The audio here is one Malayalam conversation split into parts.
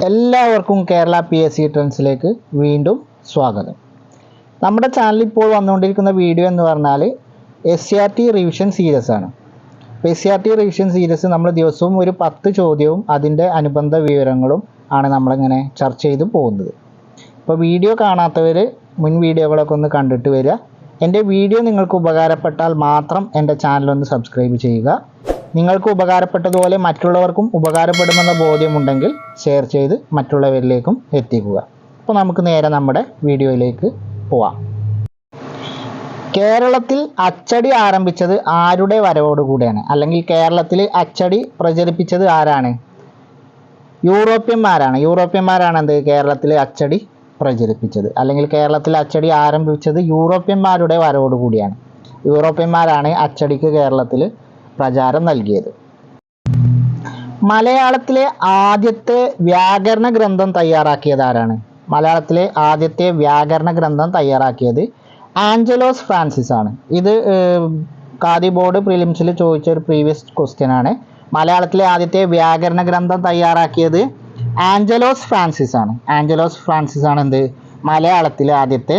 എല്ലാവർക്കും കേരള പി എസ് സി ട്രെൻഡ്സിലേക്ക് വീണ്ടും സ്വാഗതം. നമ്മുടെ ചാനലിൽ ഇപ്പോൾ വന്നുകൊണ്ടിരിക്കുന്ന വീഡിയോ എന്ന് പറഞ്ഞാൽ S C R T revision series ആണ്. അപ്പോൾ S C R T revision series നമ്മൾ ദിവസവും ഒരു പത്ത് ചോദ്യവും അതിന്റെ അനുബന്ധ വിവരങ്ങളും ആണ് നമ്മളിങ്ങനെ ചർച്ച ചെയ്ത് പോകുന്നത്. അപ്പോൾ വീഡിയോ കാണാത്തവർ മുൻ വീഡിയോകളൊക്കെ ഒന്ന് കണ്ടിട്ട് വരിക. എന്റെ വീഡിയോ നിങ്ങൾക്ക് ഉപകാരപ്പെട്ടാൽ മാത്രം എന്റെ ചാനലൊന്ന് സബ്സ്ക്രൈബ് ചെയ്യുക. നിങ്ങൾക്ക് ഉപകാരപ്പെട്ടതുപോലെ മറ്റുള്ളവർക്കും ഉപകാരപ്പെടുമെന്ന ബോധ്യമുണ്ടെങ്കിൽ ഷെയർ ചെയ്ത് മറ്റുള്ളവരിലേക്കും എത്തിക്കുക. അപ്പോൾ നമുക്ക് നേരെ നമ്മുടെ വീഡിയോയിലേക്ക് പോവാം. കേരളത്തിൽ അച്ചടി ആരംഭിച്ചത് ആരുടെ വരവോടുകൂടിയാണ് അല്ലെങ്കിൽ കേരളത്തിൽ അച്ചടി പ്രചരിപ്പിച്ചത് ആരാണ്? യൂറോപ്യന്മാരാണ്. യൂറോപ്യന്മാരാണ് എന്ത്? കേരളത്തിൽ അച്ചടി പ്രചരിപ്പിച്ചത്. അല്ലെങ്കിൽ കേരളത്തിൽ അച്ചടി ആരംഭിച്ചത് യൂറോപ്യന്മാരുടെ വരവോടുകൂടിയാണ് യൂറോപ്യന്മാരാണ് അച്ചടിക്ക് കേരളത്തിൽ പ്രചാരം നൽകിയത്. മലയാളത്തിലെ ആദ്യത്തെ വ്യാകരണ ഗ്രന്ഥം തയ്യാറാക്കിയത് ആരാണ്? മലയാളത്തിലെ ആദ്യത്തെ വ്യാകരണ ഗ്രന്ഥം തയ്യാറാക്കിയത് ആഞ്ചലോസ് ഫ്രാൻസിസ് ആണ്. ഇത് കാതി ബോർഡ് പ്രിലിംസിൽ ചോദിച്ച ഒരു പ്രീവിയസ് ക്വസ്റ്റ്യൻ ആണ്. മലയാളത്തിലെ ആദ്യത്തെ വ്യാകരണ ഗ്രന്ഥം തയ്യാറാക്കിയത് ആഞ്ചലോസ് ഫ്രാൻസിസ് ആണ്. ആഞ്ചലോസ് ഫ്രാൻസിസ് ആണ് എന്ത്? മലയാളത്തിലെ ആദ്യത്തെ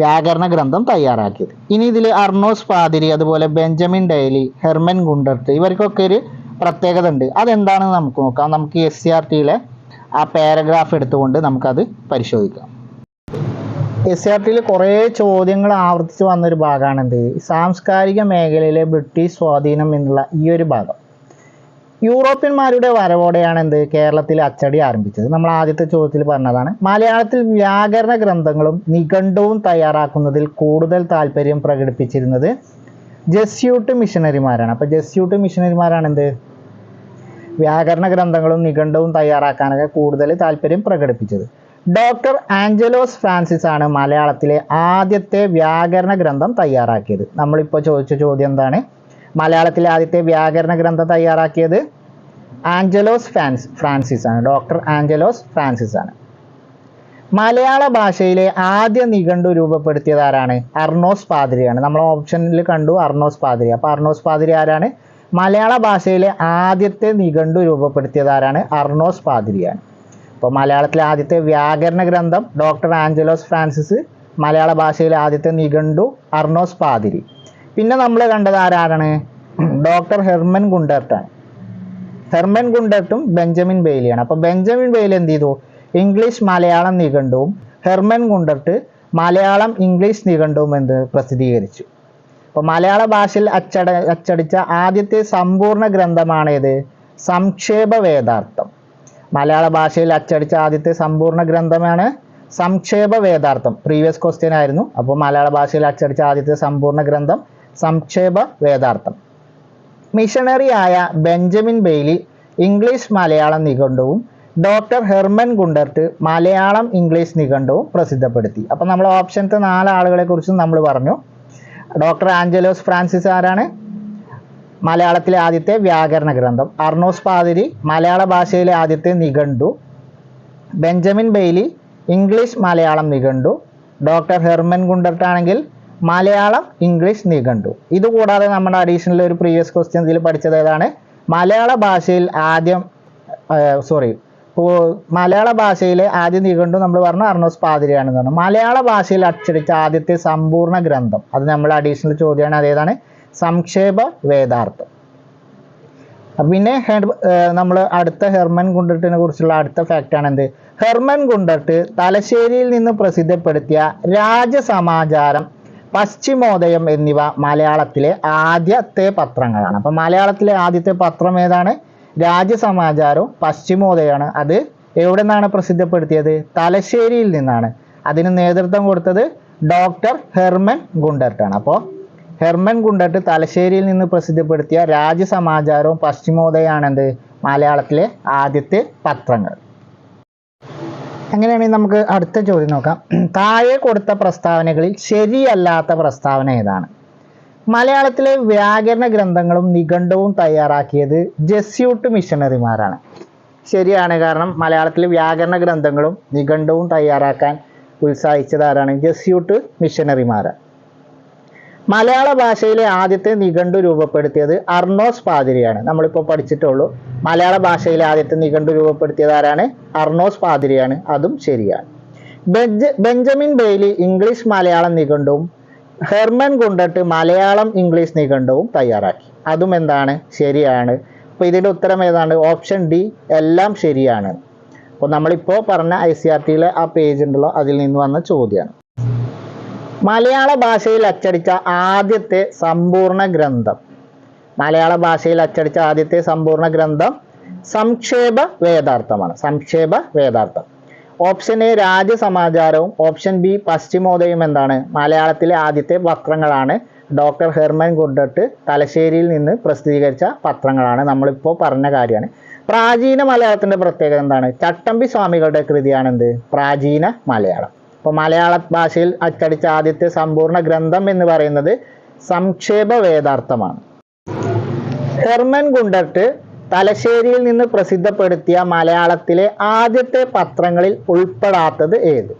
വ്യാകരണ ഗ്രന്ഥം തയ്യാറാക്കിയത്. ഇനി ഇതിൽ അർണോസ് പാതിരി അതുപോലെ ബെഞ്ചമിൻ ഡെയ്ലി ഹെർമൻ ഗുണ്ടർട്ട് ഇവർക്കൊക്കെ ഒരു പ്രത്യേകത ഉണ്ട്. അതെന്താണെന്ന് നമുക്ക് നോക്കാം. നമുക്ക് എസ് സി ആർ ടിയിലെ ആ പാരഗ്രാഫ് എടുത്തുകൊണ്ട് നമുക്കത് പരിശോധിക്കാം. എസ് ആർ ടിയിൽ കുറേ ചോദ്യങ്ങൾ ആവർത്തിച്ച് വന്നൊരു ഭാഗമാണ് എന്ത് സാംസ്കാരിക മേഖലയിലെ ബ്രിട്ടീഷ് സ്വാധീനം എന്നുള്ള ഈ ഒരു ഭാഗം. യൂറോപ്യന്മാരുടെ വരവോടെയാണ് എന്ത്? കേരളത്തിൽ അച്ചടി ആരംഭിച്ചത്. നമ്മൾ ആദ്യത്തെ ചോദ്യത്തിൽ പറഞ്ഞതാണ് മലയാളത്തിൽ വ്യാകരണ ഗ്രന്ഥങ്ങളും നിഘണ്ടവും തയ്യാറാക്കുന്നതിൽ കൂടുതൽ താല്പര്യം പ്രകടിപ്പിച്ചിരുന്നത് ജസ്യൂട്ട് മിഷനറിമാരാണ്. അപ്പോൾ ജസ്യൂട്ട് മിഷനറിമാരാണ് എന്ത്? വ്യാകരണ ഗ്രന്ഥങ്ങളും നിഘണ്ടവും തയ്യാറാക്കാനൊക്കെ കൂടുതൽ താല്പര്യം പ്രകടിപ്പിച്ചത്. ഡോക്ടർ ആഞ്ചലോസ് ഫ്രാൻസിസ് ആണ് മലയാളത്തിലെ ആദ്യത്തെ വ്യാകരണ ഗ്രന്ഥം തയ്യാറാക്കിയത്. നമ്മളിപ്പോൾ ചോദിച്ച ചോദ്യം എന്താണ്? മലയാളത്തിലെ ആദ്യത്തെ വ്യാകരണ ഗ്രന്ഥം തയ്യാറാക്കിയത് ആഞ്ചലോസ് ഫാൻസ് ഫ്രാൻസിസ് ആണ്. ഡോക്ടർ ആഞ്ചലോസ് ഫ്രാൻസിസ് ആണ്. മലയാള ഭാഷയിലെ ആദ്യ നിഘണ്ടു രൂപപ്പെടുത്തിയത് ആരാണ്? അർണോസ് പാതിരിയാണ്. നമ്മൾ ഓപ്ഷനിൽ കണ്ടു അർണോസ് പാതിരി. അപ്പോൾ അർണോസ് പാതിരി ആരാണ്? മലയാള ഭാഷയിലെ ആദ്യത്തെ നിഘണ്ടു രൂപപ്പെടുത്തിയത് ആരാണ്? അർണോസ് പാതിരിയാണ്. അപ്പോൾ മലയാളത്തിലെ ആദ്യത്തെ വ്യാകരണ ഗ്രന്ഥം ഡോക്ടർ ആഞ്ചലോസ് ഫ്രാൻസിസ് മലയാള ഭാഷയിലെ ആദ്യത്തെ നിഘണ്ടു അർണോസ് പാതിരി. പിന്നെ നമ്മൾ കണ്ടത് ആരാണ്? ഡോക്ടർ ഹെർമൻ ഗുണ്ടർട്ടാണ്. ഹെർമൻ ഗുണ്ടർട്ടും ബെഞ്ചമിൻ ബെയ്ലിയാണ്. അപ്പോൾ ബെഞ്ചമിൻ ബെയ്ലി എന്ത് ചെയ്തു? ഇംഗ്ലീഷ് മലയാളം നിഘണ്ടുവും ഹെർമൻ ഗുണ്ടർട്ട് മലയാളം ഇംഗ്ലീഷ് നിഘണ്ടുവും എന്ന് പ്രസിദ്ധീകരിച്ചു. അപ്പോൾ മലയാള ഭാഷയിൽ അച്ചട അച്ചടിച്ച ആദ്യത്തെ സമ്പൂർണ ഗ്രന്ഥമാണേത്? സംക്ഷേപ വേദാർത്ഥം. മലയാള ഭാഷയിൽ അച്ചടിച്ച ആദ്യത്തെ സമ്പൂർണ ഗ്രന്ഥമാണ് സംക്ഷേപ വേദാർത്ഥം. പ്രീവിയസ് ക്വസ്റ്റ്യൻ ആയിരുന്നു. അപ്പോൾ മലയാള ഭാഷയിൽ അച്ചടിച്ച ആദ്യത്തെ സമ്പൂർണ ഗ്രന്ഥം സംക്ഷേപ വേദാർത്ഥം. മിഷണറി ആയ Benjamin Bailey English Malayalam നിഘണ്ടുവും doctor Hermann Gundert Malayalam English നിഘണ്ടുവും പ്രസിദ്ധപ്പെടുത്തി. അപ്പം നമ്മൾ ഓപ്ഷനത്തെ നാല് ആളുകളെ കുറിച്ചും നമ്മൾ പറഞ്ഞു. ഡോക്ടർ ആഞ്ചലോസ് ഫ്രാൻസിസ് ആരാണ്? മലയാളത്തിലെ ആദ്യത്തെ വ്യാകരണ ഗ്രന്ഥം. അർണോസ് പാതിരി മലയാള ഭാഷയിലെ ആദ്യത്തെ നിഘണ്ടു. ബെഞ്ചമിൻ ബെയ്ലി ഇംഗ്ലീഷ് മലയാളം നിഘണ്ടു. ഡോക്ടർ ഹെർമൻ ഗുണ്ടർട്ട് ആണെങ്കിൽ മലയാളം ഇംഗ്ലീഷ് നിഘണ്ടു ഇതുകൂടാതെ നമ്മുടെ അഡീഷണൽ ഒരു പ്രീവിയസ് ക്വസ്റ്റ്യൻ ഇതിൽ പഠിച്ചത് ഏതാണ്? മലയാള ഭാഷയിൽ ആദ്യം സോറി മലയാള ഭാഷയിലെ ആദ്യ നിഘണ്ടു നമ്മൾ പറഞ്ഞു അർണോസ് പാതിരിയാണെന്ന് പറഞ്ഞു മലയാള ഭാഷയിൽ അച്ചടിച്ച ആദ്യത്തെ സമ്പൂർണ ഗ്രന്ഥം അത് നമ്മൾ അഡീഷണൽ ചോദ്യമാണ് അതേതാണ് സംക്ഷേപ വേദാർത്ഥം. പിന്നെ നമ്മൾ അടുത്ത ഹെർമൻ ഗുണ്ടർട്ടിനെ കുറിച്ചുള്ള അടുത്ത ഫാക്റ്റ് ആണ് എന്ത്? ഹെർമൻ ഗുണ്ടർട്ട് തലശ്ശേരിയിൽ നിന്ന് പ്രസിദ്ധപ്പെടുത്തിയ രാജസമാചാരം പശ്ചിമോദയം എന്നിവ മലയാളത്തിലെ ആദ്യത്തെ പത്രങ്ങളാണ്. അപ്പം മലയാളത്തിലെ ആദ്യത്തെ പത്രം ഏതാണ്? രാജ്യസമാചാരവും പശ്ചിമോദയമാണ്. അത് എവിടെ നിന്നാണ് പ്രസിദ്ധപ്പെടുത്തിയത്? തലശ്ശേരിയിൽ നിന്നാണ്. അതിന് നേതൃത്വം കൊടുത്തത് ഡോക്ടർ ഹെർമൻ ഗുണ്ടർട്ടാണ്. അപ്പോൾ ഹെർമൻ ഗുണ്ടർട്ട് തലശ്ശേരിയിൽ നിന്ന് പ്രസിദ്ധപ്പെടുത്തിയ രാജ്യസമാചാരവും പശ്ചിമോദയാണെന്ത് മലയാളത്തിലെ ആദ്യത്തെ പത്രങ്ങൾ. അങ്ങനെയാണെങ്കിൽ നമുക്ക് അടുത്ത ചോദ്യം നോക്കാം. താഴെ കൊടുത്ത പ്രസ്താവനകളിൽ ശരിയല്ലാത്ത പ്രസ്താവന ഏതാണ്? മലയാളത്തിലെ വ്യാകരണ ഗ്രന്ഥങ്ങളും നിഘണ്ടുവും തയ്യാറാക്കിയത് ജസ്യൂട്ട് മിഷണറിമാരാണ്. ശരിയാണ് കാരണം മലയാളത്തിലെ വ്യാകരണ ഗ്രന്ഥങ്ങളും നിഘണ്ടുവും തയ്യാറാക്കാൻ ഉത്സാഹിച്ചത് ആരാണ്? ജസ്യൂട്ട് മിഷണറിമാരാണ്. മലയാള ഭാഷയിലെ ആദ്യത്തെ നിഘണ്ടു രൂപപ്പെടുത്തിയത് അർണോസ് പാതിരിയാണ്. നമ്മളിപ്പോൾ പഠിച്ചിട്ടുള്ളൂ. മലയാള ഭാഷയിലെ ആദ്യത്തെ നിഘണ്ടു രൂപപ്പെടുത്തിയത് ആരാണ്? അർണോസ് പാതിരിയാണ്. അതും ശരിയാണ്. ബെഞ്ച് ബെഞ്ചമിൻ ബെയ്ലി ഇംഗ്ലീഷ് മലയാളം നിഘണ്ടുവും ഹെർമൻ ഗുണ്ടട്ട് മലയാളം ഇംഗ്ലീഷ് നിഘണ്ടുവും തയ്യാറാക്കി. അതും എന്താണ്? ശരിയാണ്. അപ്പോൾ ഇതിന്റെ ഉത്തരം ഏതാണ്? ഓപ്ഷൻ ഡി എല്ലാം ശരിയാണ്. അപ്പോൾ നമ്മളിപ്പോൾ പറഞ്ഞ ഐ സി ആർ ടിയിലെ ആ പേജ് ഉണ്ടല്ലോ അതിൽ നിന്ന് വന്ന ചോദ്യമാണ് മലയാള ഭാഷയിൽ അച്ചടിച്ച ആദ്യത്തെ സമ്പൂർണ ഗ്രന്ഥം. മലയാള ഭാഷയിൽ അച്ചടിച്ച ആദ്യത്തെ സമ്പൂർണ ഗ്രന്ഥം സംക്ഷേപ വേദാർത്ഥമാണ്. സംക്ഷേപ വേദാർത്ഥം. ഓപ്ഷൻ എ രാജ്യസമാചാരവും ഓപ്ഷൻ ബി പശ്ചിമോദയം എന്താണ്? മലയാളത്തിലെ ആദ്യത്തെ വക്രങ്ങളാണ്. ഡോക്ടർ ഹെർമൻ ഗുഡട്ട് തലശ്ശേരിയിൽ നിന്ന് പ്രസിദ്ധീകരിച്ച പത്രങ്ങളാണ്. നമ്മളിപ്പോൾ പറഞ്ഞ കാര്യമാണ്. പ്രാചീന മലയാളത്തിന്റെ പ്രത്യേകത എന്താണ്? ചട്ടമ്പി സ്വാമികളുടെ കൃതിയാണ് എന്ത് പ്രാചീന മലയാളം. അപ്പോൾ മലയാള ഭാഷയിൽ അച്ചടിച്ച ആദ്യത്തെ സമ്പൂർണ ഗ്രന്ഥം എന്ന് പറയുന്നത് സംക്ഷേപ വേദാർത്ഥമാണ് ഹെർമൻ ഗുണ്ടർട്ട് തലശ്ശേരിയിൽ നിന്ന് പ്രസിദ്ധപ്പെടുത്തിയ മലയാളത്തിലെ ആദ്യത്തെ പത്രങ്ങളിൽ ഉൾപ്പെടാത്തത് ഏത്?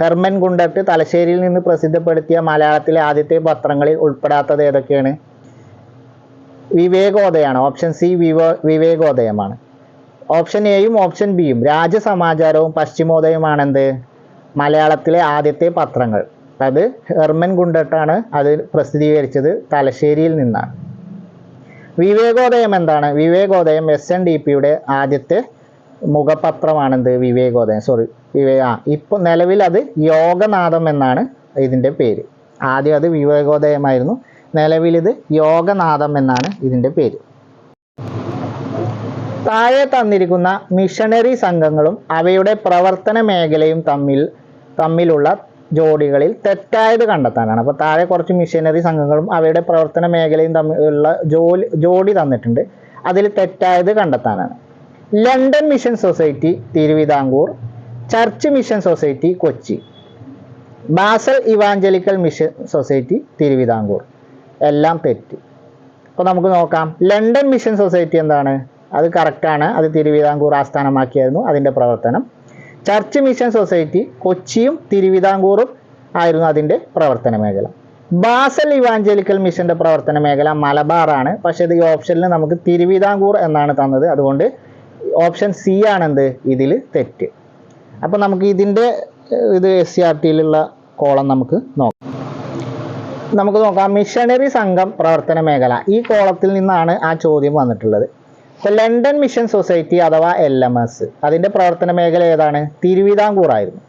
ഹെർമൻ ഗുണ്ടർട്ട് തലശ്ശേരിയിൽ നിന്ന് പ്രസിദ്ധപ്പെടുത്തിയ മലയാളത്തിലെ ആദ്യത്തെ പത്രങ്ങളിൽ ഉൾപ്പെടാത്തത് ഏതൊക്കെയാണ്? വിവേകോദയാണ്. ഓപ്ഷൻ സി വിവോ വിവേകോദയമാണ്. ഓപ്ഷൻ എയും ഓപ്ഷൻ ബിയും രാജ്യസമാചാരവും പശ്ചിമോദയമാണ് എന്ത് മലയാളത്തിലെ ആദ്യത്തെ പത്രങ്ങൾ. അത് ഹെർമൻ ഗുണ്ടട്ടാണ് അത് പ്രസിദ്ധീകരിച്ചത് തലശ്ശേരിയിൽ നിന്നാണ്. വിവേകോദയം എന്താണ്? വിവേകോദയം എസ് എൻ ഡി പിയുടെ ആദ്യത്തെ മുഖപത്രമാണെന്ത്? വിവേകോദയം. സോറി വിവേ ആ ഇപ്പോൾ നിലവിൽ അത് യോഗനാഥം എന്നാണ് ഇതിന്റെ പേര്. ആദ്യം അത് വിവേകോദയമായിരുന്നു. നിലവിൽ ഇത് യോഗനാഥം എന്നാണ് ഇതിന്റെ പേര്. താഴെ തന്നിരിക്കുന്ന മിഷണറി സംഘങ്ങളും അവയുടെ പ്രവർത്തന മേഖലയും തമ്മിൽ തമ്മിലുള്ള ജോഡികളിൽ തെറ്റായത് കണ്ടെത്താനാണ്. അപ്പോൾ താഴെ കുറച്ച് മിഷനറി സംഘങ്ങളും അവയുടെ പ്രവർത്തന മേഖലയും തമ്മിലുള്ള ജോലി ജോഡി തന്നിട്ടുണ്ട്. അതിൽ തെറ്റായത് കണ്ടെത്താനാണ്. London mission society Thiruvithamkoor. Church mission society Kochi. Basel evangelical mission society Thiruvithamkoor. എല്ലാം തെറ്റ്. അപ്പോൾ നമുക്ക് നോക്കാം. ലണ്ടൻ മിഷൻ സൊസൈറ്റി എന്താണ്? അത് കറക്റ്റാണ് അത് തിരുവിതാംകൂർ ആസ്ഥാനമാക്കിയായിരുന്നു അതിന്റെ പ്രവർത്തനം. ചർച്ച് മിഷൻ സൊസൈറ്റി കൊച്ചിയും തിരുവിതാംകൂറും ആയിരുന്നു അതിന്റെ പ്രവർത്തന മേഖല. ബാസൽ ഇവാഞ്ചലിക്കൽ മിഷന്റെ പ്രവർത്തന മേഖല മലബാറാണ്. പക്ഷെ ഇത് ഈ ഓപ്ഷനിൽ നമുക്ക് തിരുവിതാംകൂർ എന്നാണ് തന്നത്. അതുകൊണ്ട് ഓപ്ഷൻ സി ആണെന്ത്? ഇതിൽ തെറ്റ്. അപ്പോൾ നമുക്ക് ഇതിന്റെ ഇത് എസ് സി ആർ ടിയിലുള്ള കോളം നമുക്ക് നോക്കാം. നമുക്ക് നോക്കാം. മിഷണറി സംഘം പ്രവർത്തന മേഖല. ഈ കോളത്തിൽ നിന്നാണ് ആ ചോദ്യം വന്നിട്ടുള്ളത്. ലണ്ടൻ മിഷൻ സൊസൈറ്റി അഥവാ എൽ എം എസ് അതിന്റെ പ്രവർത്തന മേഖല ഏതാണ്? തിരുവിതാംകൂർ ആയിരുന്നു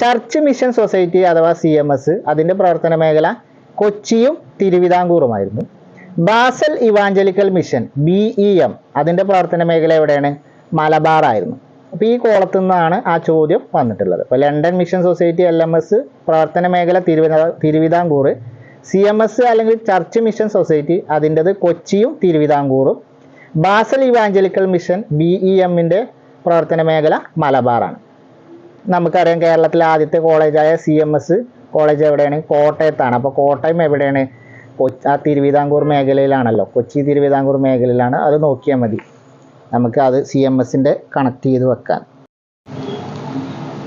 ചർച്ച് മിഷൻ സൊസൈറ്റി അഥവാ സി എം എസ് അതിന്റെ പ്രവർത്തന മേഖല കൊച്ചിയും തിരുവിതാംകൂറുമായിരുന്നു. Basel evangelical mission B E M അതിന്റെ പ്രവർത്തന മേഖല എവിടെയാണ്? മലബാർ ആയിരുന്നു അപ്പോൾ ഈ കോളത്തു നിന്നാണ് ആ ചോദ്യം വന്നിട്ടുള്ളത്. അപ്പോൾ London mission society L M S പ്രവർത്തന മേഖല തിരുവിതാ തിരുവിതാംകൂർ സി എം എസ് അല്ലെങ്കിൽ ചർച്ച് മിഷൻ സൊസൈറ്റി അതിന്റെത് കൊച്ചിയും തിരുവിതാംകൂറും Basel evangelical mission B E എമ്മിന്റെ പ്രവർത്തന മേഖല മലബാറാണ്. നമുക്കറിയാം കേരളത്തിലെ ആദ്യത്തെ കോളേജായ സി എം എസ് കോളേജ് എവിടെയാണ്? കോട്ടയത്താണ്. അപ്പോൾ കോട്ടയം എവിടെയാണ്? ആ തിരുവിതാംകൂർ മേഖലയിലാണല്ലോ. കൊച്ചി തിരുവിതാംകൂർ മേഖലയിലാണ്. അത് നോക്കിയാൽ മതി. നമുക്ക് അത് സി എം എസിന്റെ കണക്ട് ചെയ്ത് വെക്കാം.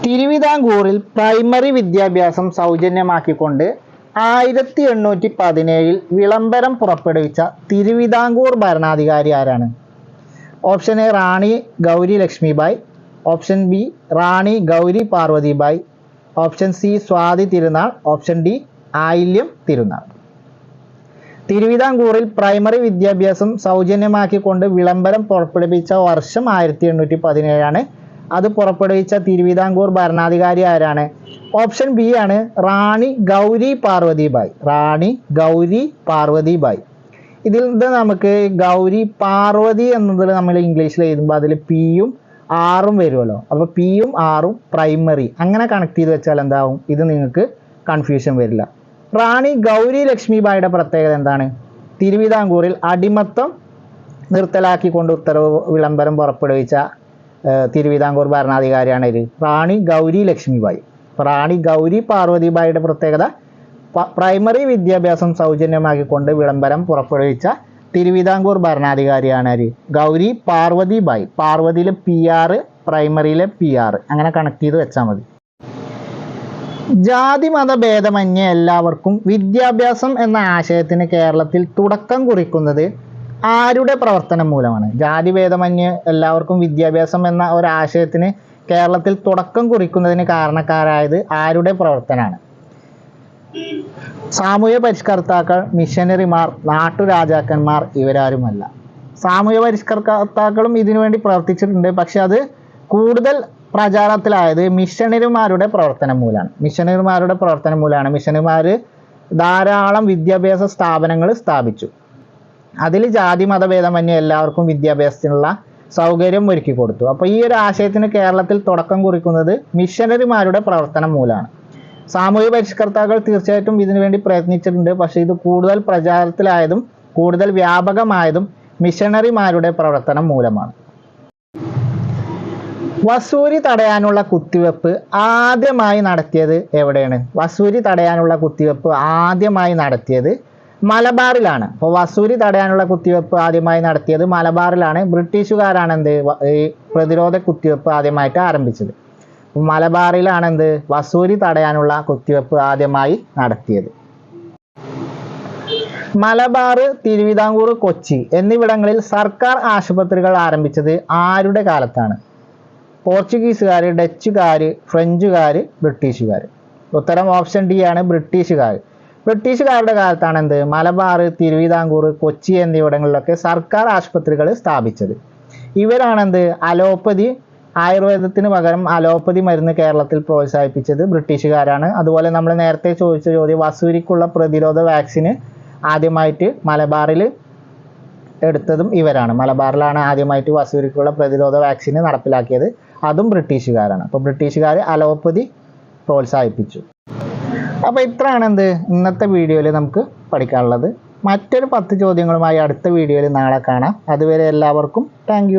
തിരുവിതാംകൂറിൽ പ്രൈമറി വിദ്യാഭ്യാസം സൗജന്യമാക്കിക്കൊണ്ട് ആയിരത്തി എണ്ണൂറ്റി പതിനേഴിൽ വിളംബരം പുറപ്പെടുവിച്ച തിരുവിതാംകൂർ ഭരണാധികാരി ആരാണ്? Option A Rani Gowri Lakshmibai option B Rani Gowri Parvathibai option C Swathi Thirunal option D ആയില്യം തിരുനാൾ. തിരുവിതാംകൂറിൽ പ്രൈമറി വിദ്യാഭ്യാസം സൗജന്യമാക്കിക്കൊണ്ട് വിളംബരം പുറപ്പെടുവിച്ച വർഷം ആയിരത്തി എണ്ണൂറ്റി പതിനേഴാണ് അത് പുറപ്പെടുവിച്ച തിരുവിതാംകൂർ ഭരണാധികാരി ആരാണ്? ഓപ്ഷൻ ബി ആണ് റാണി ഗൗരി പാർവതിബായ്. റാണി ഗൗരി പാർവതിബായ്. ഇതിൽ നിന്ന് നമുക്ക് ഗൗരി പാർവതി എന്നതിൽ നമ്മൾ ഇംഗ്ലീഷിൽ എഴുതുമ്പോൾ അതിൽ പിയും ആറും വരുമല്ലോ. അപ്പോൾ പിയും ആറും പ്രൈമറി അങ്ങനെ കണക്ട് ചെയ്ത് വെച്ചാൽ എന്താവും? ഇത് നിങ്ങൾക്ക് കൺഫ്യൂഷൻ വരില്ല. റാണി ഗൗരി ലക്ഷ്മിബായിയുടെ പ്രത്യേകത എന്താണ്? തിരുവിതാംകൂറിൽ അടിമത്തം നിർത്തലാക്കിക്കൊണ്ട് ഉത്തരവ് വിളംബരം പുറപ്പെടുവിച്ച തിരുവിതാംകൂർ ഭരണാധികാരിയാണ് ഇത് റാണി ഗൗരി ലക്ഷ്മിബായി. റാണി ഗൗരി പാർവതിബായിയുടെ പ്രത്യേകത പ്രൈമറി വിദ്യാഭ്യാസം സൗജന്യമാക്കിക്കൊണ്ട് വിളംബരം പുറപ്പെടുവിച്ച തിരുവിതാംകൂർ ഭരണാധികാരിയാണ് ആര് ഗൗരി പാർവതിബായി. പാർവതിയിലെ പി ആറ് പ്രൈമറിയിലെ പി ആറ് അങ്ങനെ കണക്ട് ചെയ്ത് വെച്ചാൽ മതി. ജാതി മത ഭേദമന്യേ എല്ലാവർക്കും വിദ്യാഭ്യാസം എന്ന ആശയത്തിന് കേരളത്തിൽ തുടക്കം കുറിക്കുന്നത് ആരുടെ പ്രവർത്തനം മൂലമാണ്? ജാതി ഭേദമന്യ എല്ലാവർക്കും വിദ്യാഭ്യാസം എന്ന ഒരു ആശയത്തിന് കേരളത്തിൽ തുടക്കം കുറിക്കുന്നതിന് കാരണക്കാരായത് ആരുടെ പ്രവർത്തനമാണ്? സാമൂഹ്യ പരിഷ്കർത്താക്കൾ മിഷനറിമാർ നാട്ടുരാജാക്കന്മാർ ഇവരാരുമല്ല. സാമൂഹ്യ പരിഷ്കർത്താക്കളും ഇതിനുവേണ്ടി പ്രവർത്തിച്ചിട്ടുണ്ട്. പക്ഷെ അത് കൂടുതൽ പ്രചാരത്തിലായത് മിഷണറിമാരുടെ പ്രവർത്തനം മൂലമാണ്. മിഷണറിമാരുടെ പ്രവർത്തനം മൂലമാണ്. മിഷണറിമാർ ധാരാളം വിദ്യാഭ്യാസ സ്ഥാപനങ്ങൾ സ്ഥാപിച്ചു. അതിൽ ജാതി മതഭേദമന്യേ എല്ലാവർക്കും വിദ്യാഭ്യാസത്തിനുള്ള സൗകര്യം ഒരുക്കി കൊടുത്തു. അപ്പോൾ ഈ ഒരു ആശയത്തിന് കേരളത്തിൽ തുടക്കം കുറിക്കുന്നത് മിഷനറിമാരുടെ പ്രവർത്തനം മൂലമാണ് സാമൂഹ്യ പരിഷ്കർത്താക്കൾ തീർച്ചയായിട്ടും ഇതിനുവേണ്ടി പ്രയത്നിച്ചിട്ടുണ്ട്. പക്ഷേ ഇത് കൂടുതൽ പ്രചാരത്തിലായതും കൂടുതൽ വ്യാപകമായതും മിഷണറിമാരുടെ പ്രവർത്തനം മൂലമാണ്. വസൂരി തടയാനുള്ള കുത്തിവെപ്പ് ആദ്യമായി നടത്തിയത് എവിടെയാണ്? വസൂരി തടയാനുള്ള കുത്തിവെപ്പ് ആദ്യമായി നടത്തിയത് മലബാറിലാണ്. അപ്പോൾ വസൂരി തടയാനുള്ള കുത്തിവെപ്പ് ആദ്യമായി നടത്തിയത് മലബാറിലാണ്. ബ്രിട്ടീഷുകാരാണ് എന്ത് ഈ പ്രതിരോധ കുത്തിവെപ്പ് ആദ്യമായിട്ട് ആരംഭിച്ചത്. മലബാറിലാണ് എന്ത് വസൂരി തടയാനുള്ള കുത്തിവെപ്പ് ആദ്യമായി നടത്തിയത്. മലബാർ തിരുവിതാംകൂർ കൊച്ചി എന്നിവിടങ്ങളിൽ സർക്കാർ ആശുപത്രികൾ ആരംഭിച്ചത് ആരുടെ കാലത്താണ്? പോർച്ചുഗീസുകാർ ഡച്ചുകാർ ഫ്രഞ്ചുകാർ ബ്രിട്ടീഷുകാർ. ഉത്തരം ഓപ്ഷൻ ഡി ആണ് ബ്രിട്ടീഷുകാർ. ബ്രിട്ടീഷുകാരുടെ കാലത്താണ് എന്ത് മലബാർ തിരുവിതാംകൂർ കൊച്ചി എന്നിവിടങ്ങളിലൊക്കെ സർക്കാർ ആശുപത്രികൾ സ്ഥാപിച്ചത്. ഇവരാണ് എന്ത് അലോപ്പതി ആയുർവേദത്തിന് പകരം അലോപ്പതി മരുന്ന് കേരളത്തിൽ പ്രോത്സാഹിപ്പിച്ചത് ബ്രിട്ടീഷുകാരാണ്. അതുപോലെ നമ്മൾ നേരത്തെ ചോദിച്ച ചോദ്യം വസൂരിക്കുള്ള പ്രതിരോധ വാക്സിന് ആദ്യമായിട്ട് മലബാറിൽ എടുത്തതും ഇവരാണ്. മലബാറിലാണ് ആദ്യമായിട്ട് വസൂരിക്കുള്ള പ്രതിരോധ വാക്സിന് നടപ്പിലാക്കിയത്. അതും ബ്രിട്ടീഷുകാരാണ്. അപ്പോൾ ബ്രിട്ടീഷുകാർ അലോപ്പതി പ്രോത്സാഹിപ്പിച്ചു. അപ്പോൾ ഇത്രയാണ് എന്ത് ഇന്നത്തെ വീഡിയോയിൽ നമുക്ക് പഠിക്കാനുള്ളത്. മറ്റൊരു പത്ത് ചോദ്യങ്ങളുമായി അടുത്ത വീഡിയോയിൽ നാളെ കാണാം. അതുവരെ എല്ലാവർക്കും താങ്ക്